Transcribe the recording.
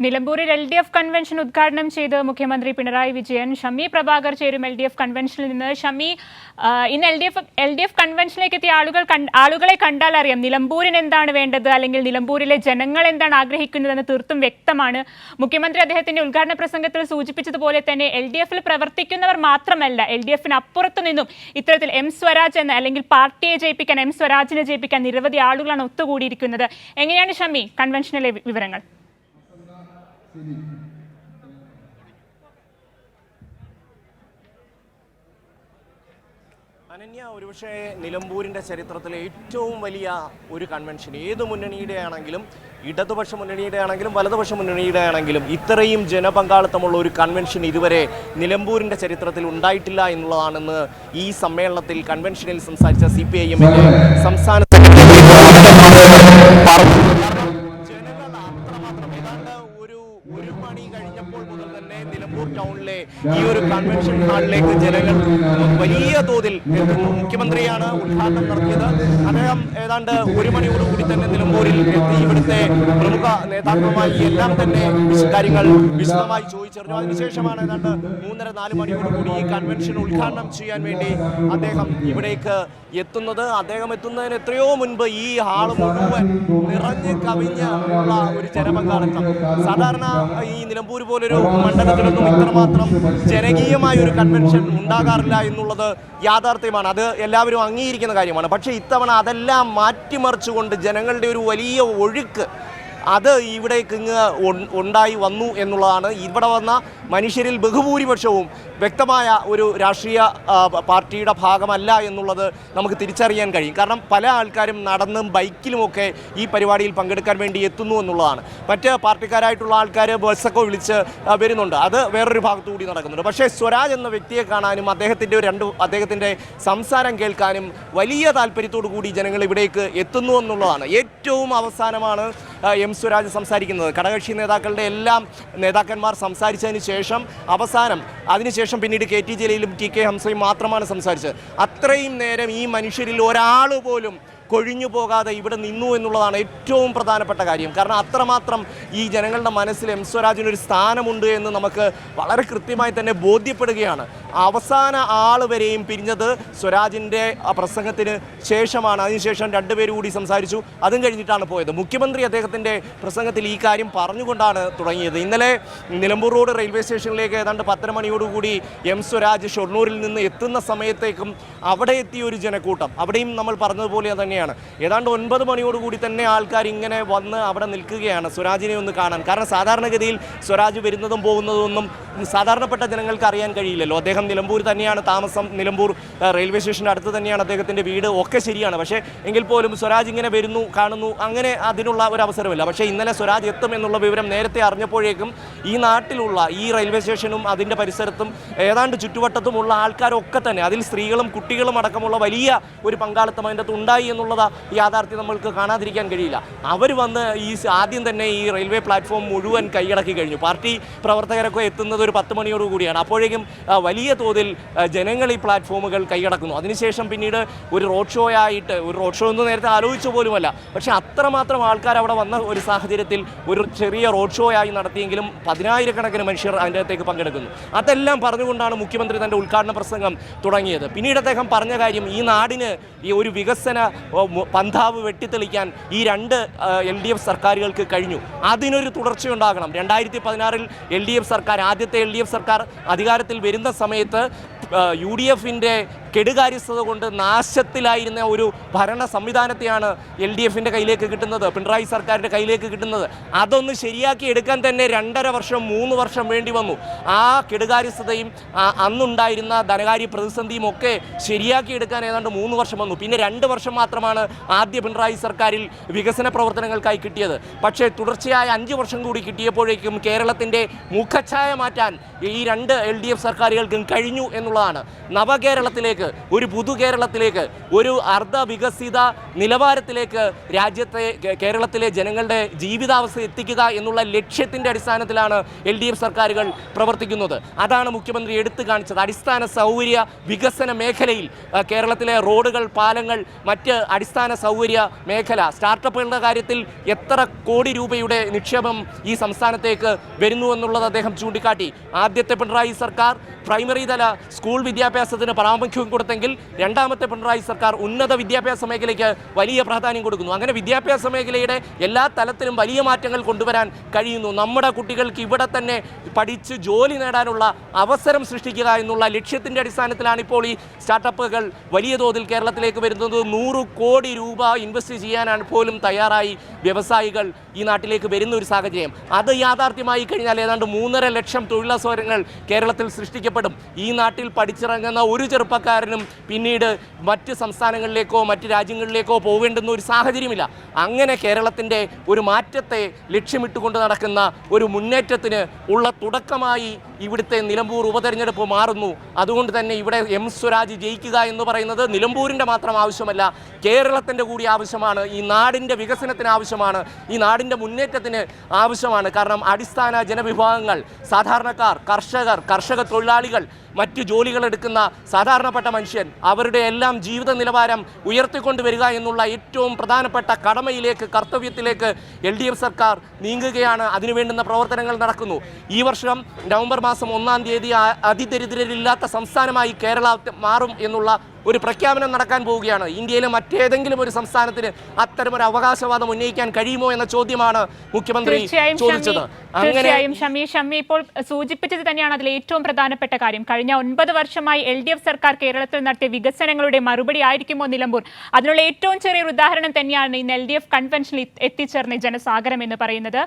നിലമ്പൂരിൽ L D F convention ഉദ്ഘാടനം ചെയ്ത് മുഖ്യമന്ത്രി പിണറായി വിജയൻ. ഷമി പ്രഭാകർ ചേരും എൽ ഡി എഫ് കൺവെൻഷനിൽ നിന്ന്. ഷമി ഇന്ന് L D F L D F കൺവെൻഷനിലേക്ക് എത്തിയ ആളുകൾ ആളുകളെ കണ്ടാൽ അറിയാം നിലമ്പൂരിന് എന്താണ് വേണ്ടത് അല്ലെങ്കിൽ നിലമ്പൂരിലെ ജനങ്ങൾ എന്താണ് ആഗ്രഹിക്കുന്നതെന്ന് തീർത്തും വ്യക്തമാണ്. മുഖ്യമന്ത്രി അദ്ദേഹത്തിന്റെ ഉദ്ഘാടന പ്രസംഗത്തിൽ സൂചിപ്പിച്ചതുപോലെ തന്നെ എൽ ഡി എഫിൽ പ്രവർത്തിക്കുന്നവർ മാത്രമല്ല എൽ ഡി എഫിന് അപ്പുറത്തു നിന്നും ഇത്തരത്തിൽ എം സ്വരാജ് എന്ന അല്ലെങ്കിൽ പാർട്ടിയെ ജയിപ്പിക്കാൻ എം സ്വരാജിനെ ജയിപ്പിക്കാൻ നിരവധി ആളുകളാണ് ഒത്തുകൂടിയിരിക്കുന്നത്. എങ്ങനെയാണ് ഷമി കൺവെൻഷനിലെ വി- വിവരങ്ങൾ അനന്യ ഒരുപക്ഷെ നിലമ്പൂരിന്റെ ചരിത്രത്തിലെ ഏറ്റവും വലിയ ഒരു കൺവെൻഷൻ ഏത് മുന്നണിയുടെ ആണെങ്കിലും ഇടതുപക്ഷ മുന്നണിയുടെ ആണെങ്കിലും വലതുപക്ഷ മുന്നണിയുടെ ആണെങ്കിലും ഇത്രയും ജനപങ്കാളിത്തമുള്ള ഒരു കൺവെൻഷൻ ഇതുവരെ നിലമ്പൂരിന്റെ ചരിത്രത്തിൽ ഉണ്ടായിട്ടില്ല എന്നുള്ളതാണെന്ന് ഈ സമ്മേളനത്തിൽ കൺവെൻഷനിൽ സംസാരിച്ച സി പി ഐ എമ്മിന്റെ സംസ്ഥാന സെക്രട്ടറി പറഞ്ഞു ടൗണിലെ ഈ ഒരു കൺവെൻഷൻ ഹാളിലേക്ക് ജനങ്ങൾ വലിയ തോതിൽ മുഖ്യമന്ത്രിയാണ് ഉദ്ഘാടനം നടത്തിയത്. അദ്ദേഹം ഏതാണ്ട് ഒരു മണിയോടുകൂടി തന്നെ നിലമ്പൂരിൽ എത്തി. ഇവിടുത്തെ പ്രമുഖ നേതാക്കളുമായി എല്ലാം തന്നെ കാര്യങ്ങൾ വിശദമായി ചോദിച്ചറിഞ്ഞു. അതിനുശേഷമാണ് ഏതാണ്ട് മൂന്നര നാല് മണിയോടുകൂടി ഈ കൺവെൻഷൻ ഉദ്ഘാടനം ചെയ്യാൻ വേണ്ടി അദ്ദേഹം ഇവിടേക്ക് എത്തുന്നത്. അദ്ദേഹം എത്തുന്നതിന് എത്രയോ മുൻപ് ഈ ഹാൾ മുഴുവൻ നിറഞ്ഞ് കവിഞ്ഞ് ഉള്ള ഒരു ജനപങ്കാളിത്തം. സാധാരണ ഈ നിലമ്പൂർ പോലൊരു മണ്ഡലത്തിലൊന്നും ഇത്രമാത്രം ജനകീയമായ ഒരു കൺവെൻഷൻ ഉണ്ടാകാറില്ല എന്നുള്ളത് യാഥാർത്ഥ്യമാണ്. അത് എല്ലാവരും അംഗീകരിക്കുന്ന കാര്യമാണ്. പക്ഷേ ഇത്തവണ അതെല്ലാം മാറ്റിമറിച്ചുകൊണ്ട് ജനങ്ങളുടെ ഒരു വലിയ ഒഴുക്ക് അത് ഇവിടേക്ക് ഇങ്ങ് ഉണ്ടായി വന്നു എന്നുള്ളതാണ്. ഇവിടെ വന്ന മനുഷ്യരിൽ ബഹുഭൂരിപക്ഷവും വ്യക്തമായ ഒരു രാഷ്ട്രീയ പാർട്ടിയുടെ ഭാഗമല്ല എന്നുള്ളത് നമുക്ക് തിരിച്ചറിയാൻ കഴിയും. കാരണം പല ആൾക്കാരും നടന്നും ബൈക്കിലുമൊക്കെ ഈ പരിപാടിയിൽ പങ്കെടുക്കാൻ വേണ്ടി എത്തുന്നു എന്നുള്ളതാണ്. മറ്റ് പാർട്ടിക്കാരായിട്ടുള്ള ആൾക്കാർ ബസ്സൊക്കെ വിളിച്ച് വരുന്നുണ്ട്. അത് വേറൊരു ഭാഗത്തു കൂടി നടക്കുന്നുണ്ട്. പക്ഷേ സ്വരാജ് എന്ന വ്യക്തിയെ കാണാനും അദ്ദേഹത്തിന്റെ രണ്ട് അദ്ദേഹത്തിന്റെ സംസാരം കേൾക്കാനും വലിയ താല്പര്യത്തോടു കൂടി ജനങ്ങൾ ഇവിടേക്ക് എത്തുന്നു എന്നുള്ളതാണ്. ഏറ്റവും അവസാനമാണ് എം സ്വരാജ് സംസാരിക്കുന്നത്. ഘടകകക്ഷി നേതാക്കളുടെ എല്ലാം നേതാക്കന്മാർ സംസാരിച്ചതിന് ശേഷം അവസാനം അതിനുശേഷം പിന്നീട് കെ ടി ജലീലും ടി കെ ഹംസയും മാത്രമാണ് സംസാരിച്ചത്. അത്രയും നേരം ഈ മനുഷ്യരിൽ ഒരാൾ പോലും കൊഴിഞ്ഞു പോകാതെ ഇവിടെ നിന്നു എന്നുള്ളതാണ് ഏറ്റവും പ്രധാനപ്പെട്ട കാര്യം. കാരണം അത്രമാത്രം ഈ ജനങ്ങളുടെ മനസ്സിൽ എം സ്വരാജിനൊരു സ്ഥാനമുണ്ട് എന്ന് നമുക്ക് വളരെ കൃത്യമായി തന്നെ ബോധ്യപ്പെടുകയാണ്. അവസാന ആൾ വരെയും പിരിഞ്ഞത് സ്വരാജിന്റെ പ്രസംഗത്തിന് ശേഷമാണ്. അതിനുശേഷം രണ്ടുപേരും കൂടി സംസാരിച്ചു. അതും കഴിഞ്ഞിട്ടാണ് പോയത്. മുഖ്യമന്ത്രി അദ്ദേഹത്തിന്റെ പ്രസംഗത്തിൽ ഈ കാര്യം പറഞ്ഞുകൊണ്ടാണ് തുടങ്ങിയത്. ഇന്നലെ നിലമ്പൂർ റോഡ് റെയിൽവേ സ്റ്റേഷനിലേക്ക് ഏതാണ്ട് പത്തര മണിയോടുകൂടി എം സ്വരാജ് ഷൊർണൂരിൽ നിന്ന് എത്തുന്ന സമയത്തേക്കും അവിടെ എത്തിയ ഒരു ജനക്കൂട്ടം. അവിടെയും നമ്മൾ പറഞ്ഞതുപോലെ തന്നെയാണ്. ഏതാണ്ട് ഒൻപത് മണിയോടുകൂടി തന്നെ ആൾക്കാർ ഇങ്ങനെ വന്ന് അവിടെ നിൽക്കുകയാണ് സ്വരാജിനെ ഒന്ന് കാണാൻ. കാരണം സാധാരണഗതിയിൽ സ്വരാജ് വരുന്നതും പോകുന്നതും ഒന്നും സാധാരണപ്പെട്ട ജനങ്ങൾക്ക് അറിയാൻ കഴിയില്ലല്ലോ. അദ്ദേഹം നിലമ്പൂർ തന്നെയാണ് താമസം നിലമ്പൂർ റെയിൽവേ സ്റ്റേഷന്റെ അടുത്ത് തന്നെയാണ് അദ്ദേഹത്തിന്റെ വീട്. ഒക്കെ ശരിയാണ്. പക്ഷേ എങ്കിൽ പോലും സ്വരാജ് ഇങ്ങനെ വരുന്നു കാണുന്നു അങ്ങനെ അതിനുള്ള ഒരു അവസരമില്ല. പക്ഷേ ഇന്നലെ സ്വരാജ് എത്തും എന്നുള്ള വിവരം നേരത്തെ അറിഞ്ഞപ്പോഴേക്കും ഈ നാട്ടിലുള്ള ഈ റെയിൽവേ സ്റ്റേഷനും അതിന്റെ പരിസരത്തും ഏതാണ്ട് ചുറ്റുവട്ടത്തുമുള്ള ആൾക്കാരൊക്കെ തന്നെ അതിൽ സ്ത്രീകളും കുട്ടികളും അടക്കമുള്ള വലിയ ഒരു പങ്കാളിത്തം അതിന്റെ ഉണ്ടായി എന്നുള്ളത് യാഥാർത്ഥ്യം നമ്മൾക്ക് കാണാതിരിക്കാൻ കഴിയില്ല. അവർ വന്ന് ഈ ആദ്യം തന്നെ ഈ റെയിൽവേ പ്ലാറ്റ്ഫോം മുഴുവൻ കൈയടക്കി കഴിഞ്ഞു. പാർട്ടി പ്രവർത്തകരൊക്കെ എത്തുന്നത് ഒരു പത്ത് മണിയോട് കൂടിയാണ്. അപ്പോഴേക്കും വലിയ തോതിൽ ജനങ്ങൾ ഈ പ്ലാറ്റ്ഫോമുകൾ കൈയടക്കുന്നു. അതിനുശേഷം പിന്നീട് ഒരു റോഡ് ഷോ ആയിട്ട് ഒരു റോഡ് ഷോ എന്ന് നേരത്തെ ആലോചിച്ച പോലുമല്ല. പക്ഷേ അത്രമാത്രം ആൾക്കാർ അവിടെ വന്ന ഒരു സാഹചര്യത്തിൽ ഒരു ചെറിയ റോഡ് ഷോ ആയി നടത്തിയെങ്കിലും പതിനായിരക്കണക്കിന് മനുഷ്യർ അതിന്റെ അകത്തേക്ക് പങ്കെടുക്കുന്നു. അതെല്ലാം പറഞ്ഞുകൊണ്ടാണ് മുഖ്യമന്ത്രി തന്റെ ഉദ്ഘാടന പ്രസംഗം തുടങ്ങിയത്. പിന്നീട് അദ്ദേഹം പറഞ്ഞ കാര്യം ഈ നാടിന് ഈ ഒരു വികസന പന്ഥാവ് വെട്ടിത്തെളിക്കാൻ ഈ രണ്ട് എൽ ഡി എഫ് സർക്കാരുകൾക്ക് കഴിഞ്ഞു. അതിനൊരു തുടർച്ചയുണ്ടാകണം. രണ്ടായിരത്തി പതിനാറിൽ എൽ ഡി എഫ് സർക്കാർ ആദ്യത്തെ എൽ ഡി എഫ് സർക്കാർ അധികാരത്തിൽ വരുന്ന സമയത്ത് യു ഡി എഫിന്റെ കെടുകാര്യസ്ഥത കൊണ്ട് നാശത്തിലായിരുന്ന ഒരു ഭരണ സംവിധാനത്തെയാണ് എൽ ഡി എഫിന്റെ കയ്യിലേക്ക് കിട്ടുന്നത് പിണറായി സർക്കാരിന്റെ കയ്യിലേക്ക് കിട്ടുന്നത്. അതൊന്ന് ശരിയാക്കി എടുക്കാൻ തന്നെ രണ്ടര വർഷം മൂന്ന് വർഷം വേണ്ടി വന്നു. ആ കെടുകാര്യസ്ഥതയും അന്നുണ്ടായിരുന്ന ധനകാര്യ പ്രതിസന്ധിയും ഒക്കെ ശരിയാക്കി എടുക്കാൻ ഏതാണ്ട് മൂന്ന് വർഷം വന്നു. പിന്നെ രണ്ട് വർഷം മാത്രമാണ് ആദ്യ പിണറായി സർക്കാരിൽ വികസന പ്രവർത്തനങ്ങൾക്കായി കിട്ടിയത്. പക്ഷേ തുടർച്ചയായ അഞ്ച് വർഷം കൂടി കിട്ടിയപ്പോഴേക്കും കേരളത്തിന്റെ മുഖച്ഛായ മാറ്റാൻ ഈ രണ്ട് എൽ ഡി എഫ് സർക്കാരുകൾക്കും കഴിഞ്ഞു എന്നുള്ളതാണ്. നവകേരളത്തിലേക്ക് ഒരു പുതു കേരളത്തിലേക്ക് ഒരു അർദ്ധ വികസിത നിലവാരത്തിലേക്ക് രാജ്യത്തെ കേരളത്തിലെ ജനങ്ങളുടെ ജീവിതാവസ്ഥ എത്തിക്കുക എന്നുള്ള ലക്ഷ്യത്തിന്റെ അടിസ്ഥാനത്തിലാണ് എൽ ഡി എഫ് സർക്കാരുകൾ പ്രവർത്തിക്കുന്നത്. അതാണ് മുഖ്യമന്ത്രി എടുത്തു കാണിച്ചത്. അടിസ്ഥാന സൗകര്യ വികസന മേഖലയിൽ കേരളത്തിലെ റോഡുകൾ പാലങ്ങൾ മറ്റ് അടിസ്ഥാന സൗകര്യ മേഖല. സ്റ്റാർട്ടപ്പുകളുടെ കാര്യത്തിൽ എത്ര കോടി രൂപയുടെ നിക്ഷേപം ഈ സംസ്ഥാനത്തേക്ക് വരുന്നു എന്നുള്ളത് അദ്ദേഹം ചൂണ്ടിക്കാട്ടി. ആദ്യത്തെ പിണറായി സർക്കാർ പ്രൈമറി തല സ്കൂൾ വിദ്യാഭ്യാസത്തിന് പ്രാമുഖ്യം കൊടുത്തെങ്കിൽ രണ്ടാമത്തെ പിണറായി സർക്കാർ ഉന്നത വിദ്യാഭ്യാസ മേഖലയ്ക്ക് വലിയ പ്രാധാന്യം കൊടുക്കുന്നു. അങ്ങനെ വിദ്യാഭ്യാസ മേഖലയുടെ എല്ലാ തലത്തിലും വലിയ മാറ്റങ്ങൾ കൊണ്ടുവരാൻ കഴിയുന്നു. നമ്മുടെ കുട്ടികൾക്ക് ഇവിടെ തന്നെ പഠിച്ച് ജോലി നേടാനുള്ള അവസരം സൃഷ്ടിക്കുക എന്നുള്ള ലക്ഷ്യത്തിന്റെ അടിസ്ഥാനത്തിലാണ് ഇപ്പോൾ ഈ സ്റ്റാർട്ടപ്പുകൾ വലിയ തോതിൽ കേരളത്തിലേക്ക് വരുന്നത്. നൂറ് കോടി രൂപ ഇൻവെസ്റ്റ് ചെയ്യാനാണ് പോലും തയ്യാറായി വ്യവസായികൾ ഈ നാട്ടിലേക്ക് വരുന്ന ഒരു സാഹചര്യം. അത് യാഥാർത്ഥ്യമായി കഴിഞ്ഞാൽ ഏതാണ്ട് മൂന്നര ലക്ഷം തൊഴിലവസരങ്ങൾ കേരളത്തിൽ സൃഷ്ടിക്കപ്പെടും. ഈ നാട്ടിൽ പഠിച്ചിറങ്ങുന്ന ഒരു ചെറുപ്പക്കാരനും പിന്നീട് മറ്റ് സംസ്ഥാനങ്ങളിലേക്കോ മറ്റ് രാജ്യങ്ങളിലേക്കോ പോകേണ്ടുന്ന ഒരു സാഹചര്യമില്ല. അങ്ങനെ കേരളത്തിന്റെ ഒരു മാറ്റത്തെ ലക്ഷ്യമിട്ടുകൊണ്ട് നടക്കുന്ന ഒരു മുന്നേറ്റത്തിന് ഉള്ള തുടക്കമായി ഇവിടുത്തെ നിലമ്പൂർ ഉപതെരഞ്ഞെടുപ്പ് മാറുന്നു. അതുകൊണ്ട് തന്നെ ഇവിടെ എം സ്വരാജ് ജയിക്കുക എന്ന് പറയുന്നത് നിലമ്പൂരിന്റെ മാത്രം ആവശ്യമല്ല കേരളത്തിന്റെ കൂടി ആവശ്യമാണ് ഈ നാടിന്റെ വികസനത്തിന് ആവശ്യമാണ് ഈ നാടിന്റെ മുന്നേറ്റത്തിന് ആവശ്യമാണ്. കാരണം അടിസ്ഥാന ജനവിഭാഗങ്ങൾ സാധാരണക്കാർ കർഷകർ കർഷക തൊഴിലാളികൾ മറ്റ് ജോലികൾ എടുക്കുന്ന സാധാരണപ്പെട്ട മനുഷ്യൻ അവരുടെ എല്ലാം ജീവിത നിലവാരം ഉയർത്തിക്കൊണ്ടുവരിക എന്നുള്ള ഏറ്റവും പ്രധാനപ്പെട്ട കടമയിലേക്ക് കർത്തവ്യത്തിലേക്ക് എൽ ഡി എഫ് സർക്കാർ നീങ്ങുകയാണ്. അതിനുവേണ്ടുന്ന പ്രവർത്തനങ്ങൾ നടക്കുന്നു. ഈ വർഷം നവംബർ മാസം ഒന്നാം തീയതി അതിദരിദ്രരില്ലാത്ത സംസ്ഥാനമായി കേരള മാറും എന്നുള്ള ഒരു പ്രഖ്യാപനം നടക്കാൻ പോവുകയാണ്. ഇന്ത്യയിലെ മറ്റേതെങ്കിലും ഒരു സംസ്ഥാനത്തിന് അത്തരമൊരു അവകാശവാദം ഉന്നയിക്കാൻ കഴിയുമോ എന്ന ചോദ്യമാണ് മുഖ്യമന്ത്രി ചോദിച്ചത്. തീർച്ചയായും ഷമി. ഷമി ഇപ്പോൾ സൂചിപ്പിച്ചത് തന്നെയാണ് അതിൽ ഏറ്റവും പ്രധാനപ്പെട്ട കാര്യം. കഴിഞ്ഞ ഒൻപത് വർഷമായി എൽ ഡി എഫ് സർക്കാർ കേരളത്തിൽ നടത്തിയ വികസനങ്ങളുടെ മറുപടി ആയിരിക്കുമോ നിലമ്പൂർ? അതിനുള്ള ഏറ്റവും ചെറിയൊരു ഉദാഹരണം തന്നെയാണ് ഇന്ന് എൽ ഡി എഫ് കൺവെൻഷനിൽ എത്തിച്ചേർന്ന ജനസാഗരം എന്ന് പറയുന്നത്.